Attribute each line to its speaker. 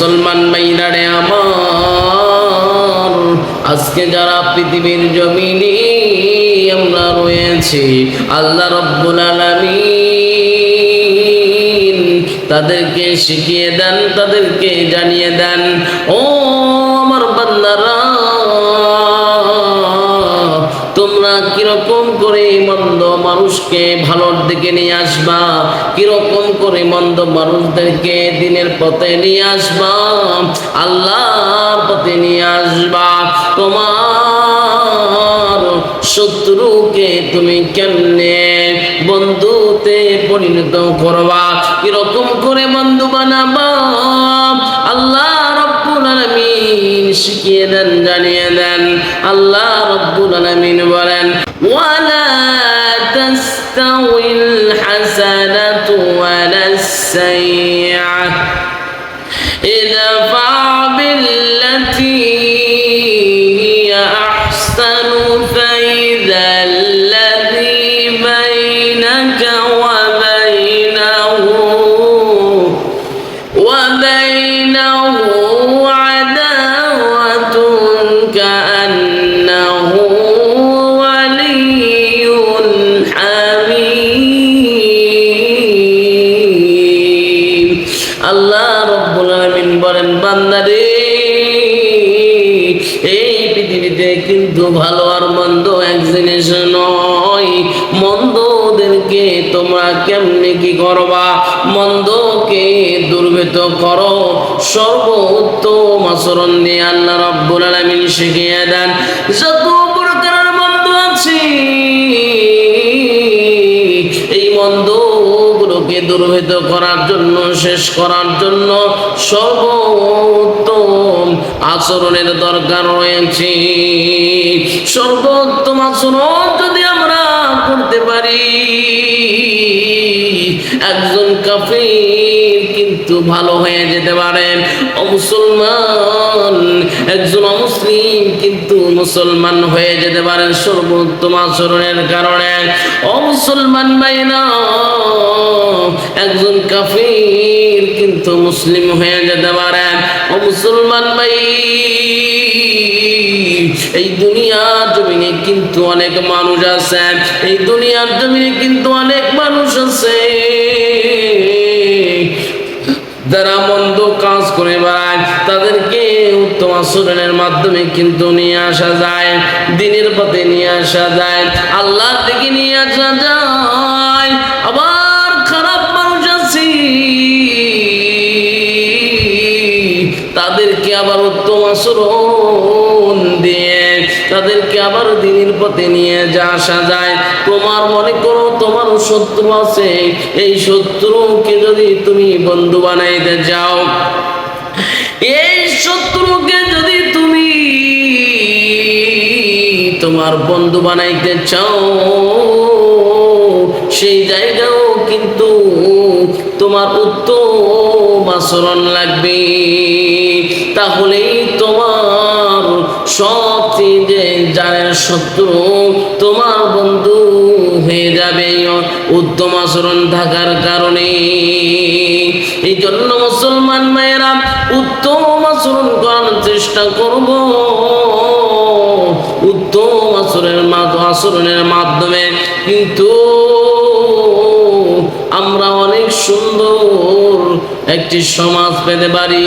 Speaker 1: মুসলমান মাইনারে আমার। আজকে যারা পৃথিবীর জমিনে আমরা রয়েছি, আল্লাহ রব্বুল আলামিন তাদেরকে শিখিয়ে দেন, তাদেরকে জানিয়ে দেন, ও আমার বান্দারা তোমরা কীরকম করে মন্দ মানুষকে ভালোর দিকে নিয়ে আসবা? কীরকম করে মন্দ মানুষদেরকে দিনের পথে নিয়ে আসবা? আল্লাহর পথে নিয়ে আসবা। তোমার শত্রুকে তুমি কেমনে বন্ধুতে পরিণত করবা? কীরকম করে বন্ধু বানাবা? আল্লাহ রব্বুল আলামিন শিখিয়ে দেন আল্লাহ রব্বুল আলামিন বলেন ওয়ালা তাস্তাউইল হাসানাতু ওয়ালাস সাইয়্যাহ ادفع بالتي هي أحسن فإذا الذي بينك বান্দারে। এই পৃথিবীতে কিন্তু ভালো আর মন্দ এক জিনিস নয়। মন্দদেরকে তোমরা কেমনে কি করবা? মন্দকে দুর্বৃত করো। সর্বোত্তম আচরণ দিয়ে আল্লাহ রব্বুল আলামিন শিখিয়ে দেন। যত প্রকারের মন্দ আছে, এই মন্দগুলোকে দুর্ভেদ করার জন্য, শেষ করার জন্য সর্বোত্তম আচরণের দরকার রয়েছে। সর্বোত্তম আচরণ যদি আমরা করতে পারি, একজন কাফির কিন্তু ভালো হয়ে যেতে পারে। মুসলমান, একজন অমুসলিম কিন্তু মুসলমান হয়ে যেতে পারেন সর্বোত্তম আচরণের কারণে। অমুসলমান বাইনা একজন কাফির কিন্তু মুসলিম হয়ে যেতে পারেন অমুসলমান ভাই, এই দুনিয়ার জমিনে কিন্তু অনেক মানুষ আছে। এই দুনিয়ার জমিনে কিন্তু অনেক মানুষ আছে। যারা মন্দ কাজ করে বেড়ায়, তাদেরকে উত্তম আচরণের মাধ্যমে কিন্তু নিয়ে আসা যায়, দিনের পথে নিয়ে আসা যায়। আল্লাহ থেকে নিয়ে আসা যায়। আবার আবার উত্তম আচরণ দিয়ে তাদেরকে আবার দিনের পথে নিয়ে যা আসা যায়। তোমার মনে করো তোমারও শত্রু আছে। এই শত্রুকে যদি তুমি বন্ধু বানাইতে যাও এই শত্রুকে যদি তুমি তোমার বন্ধু বানাইতে চাও, সেই জায়গাও কিন্তু তোমার উত্তম আচরণ লাগবে। তাহলেই তোমার সবচেয়ে জানের শত্রু, তোমার বন্ধু হয়ে যাবে উত্তম আচরণ থাকার কারণে। এই জন্য মুসলমান মায়েরা উত্তম আচরণ করার চেষ্টা করব। উত্তম আচরণের মাধ্যমে আচরণের মাধ্যমে। কিন্তু আমরা অনেক সুন্দর একটি সমাজ পেতে পারি।